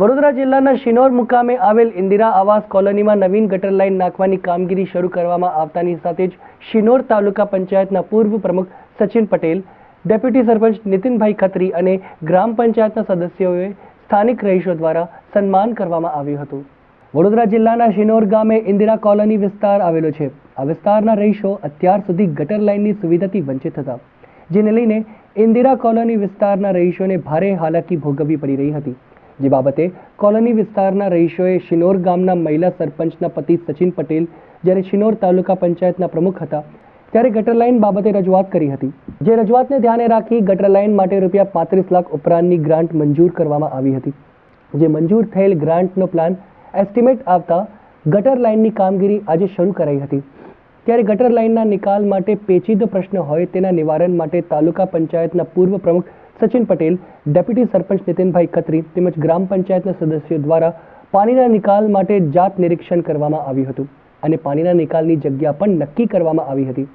વડોદરા જિલ્લાના શિનોર મુકામે આવેલ ઇન્દિરા આવાસ કોલોનીમાં નવીન ગટર લાઇન નાખવાની કામગીરી શરૂ કરવામાં આવતાની સાથે જ શિનોર તાલુકા પંચાયતના પૂર્વ પ્રમુખ સચિન પટેલ, ડેપ્યુટી સરપંચ નીતિનભાઈ ખત્રી અને ગ્રામ પંચાયતના સદસ્યોએ સ્થાનિક રહીશો દ્વારા સન્માન કરવામાં આવ્યું હતું. વડોદરા જિલ્લાના શિનોર ગામે ઇન્દિરા કોલોની વિસ્તાર આવેલો છે. આ વિસ્તારના રહીશો અત્યાર સુધી ગટર લાઇનની સુવિધાથી વંચિત હતા, જેને લઈને ઇન્દિરા કોલોની વિસ્તારના રહીશોને ભારે હાલાકી ભોગવવી પડી રહી હતી. જે બાબતે કોલોની વિસ્તારના રહીશોએ શિનોર ગામના મહિલા સરપંચના પતિ સચિન પટેલ જ્યારે શિનોર તાલુકા પંચાયતના પ્રમુખ હતા, ત્યારે ગટર લાઇન બાબતે રજૂઆત કરી હતી. જે રજૂઆતને ધ્યાને રાખી ગટર લાઇન માટે રૂપિયા પાંત્રીસ લાખ ઉપરાંતની ગ્રાન્ટ મંજૂર કરવામાં આવી હતી. જે મંજૂર થયેલ ગ્રાન્ટનો પ્લાન એસ્ટિમેટ આવતા ગટર લાઇનની કામગીરી આજે શરૂ કરાઈ હતી. ત્યારે ગટર લાઇનના નિકાલ માટે પેચીદો પ્રશ્ન હોય તેના નિવારણ માટે તાલુકા પંચાયતના પૂર્વ પ્રમુખ સચિન પટેલ, ડેપ્યુટી સરપંચ નીતિનભાઈ ખત્રી તેમજ ગ્રામ પંચાયતના સદસ્યો દ્વારા પાણીના નિકાલ માટે જાત નિરીક્ષણ કરવામાં આવ્યું હતું અને પાણીના નિકાલની જગ્યા પણ નક્કી કરવામાં આવી હતી.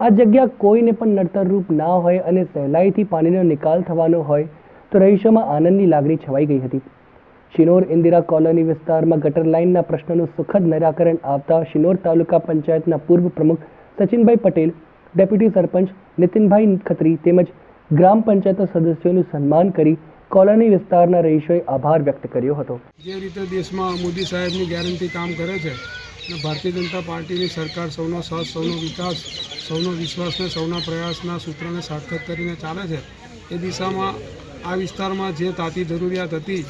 આ જગ્યા કોઈને પણ નડતરરૂપ ના હોય અને સહેલાઈથી પાણીનો નિકાલ થવાનો હોય તો રહીશોમાં આનંદની લાગણી છવાઈ ગઈ હતી. શિનોર ઇન્દિરા કોલોની વિસ્તારમાં ગટર લાઇનના પ્રશ્નનું સુખદ નિરાકરણ આવતા શિનોર તાલુકા પંચાયતના પૂર્વ પ્રમુખ સચિનભાઈ પટેલ, ડેપ્યુટી સરપંચ નીતિનભાઈ ખત્રી તેમજ ગ્રામ પંચાયતના સદસ્યોનું સન્માન કરી કોલોની વિસ્તારના રહીશોએ આભાર વ્યક્ત કર્યો હતો. જે રીતે દેશમાં મોદી સાહેબની ગેરંટી કામ કરે છે અને ભારતીય જનતા પાર્ટીની સરકાર સૌનો સાથ, સૌનો વિકાસ, સૌનો વિશ્વાસને સૌના પ્રયાસના સૂત્રને સાર્થક કરીને ચાલે છે, એ દિશામાં આ વિસ્તારમાં જે તાતી જરૂરિયાત હતી,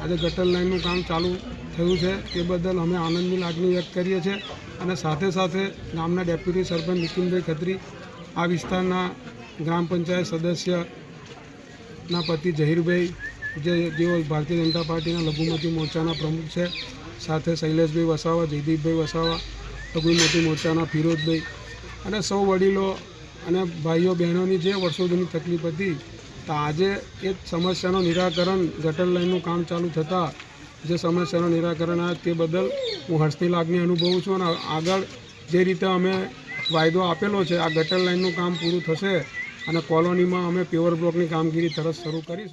આજે ગટર લાઇનનું કામ ચાલુ થયું છે, તે બદલ અમે આનંદની લાગણી વ્યક્ત કરીએ છીએ અને સાથે સાથે ગામના ડેપ્યુટી સરપંચ નીતિનભાઈ ખત્રી આ વિસ્તારના ગ્રામ પંચાયત સદસ્યના પતિ જહીરભાઈ, જે જેઓ ભારતીય જનતા પાર્ટીના લઘુમતી મોરચાના પ્રમુખ છે, સાથે શૈલેષભાઈ વસાવા, જયદીપભાઈ વસાવા, લઘુમતી મોરચાના ફિરોજભાઈ અને સૌ વડીલો અને ભાઈઓ બહેનોની જે વર્ષો જૂની તકલીફ હતી, તો આજે એ સમસ્યાનું નિરાકરણ ગટર લાઇનનું કામ ચાલુ થતાં, જે સમસ્યાનું નિરાકરણ આવે તે બદલ હું હર્ષની લાગણી અનુભવું છું અને આગળ જે રીતે અમે વાયદો આપેલો છે, આ ગટર લાઇનનું કામ પૂરું થશે અને કોલોનીમાં અમે પ્યોર બ્લોકની કામગીરી તરત શરૂ કરીશું.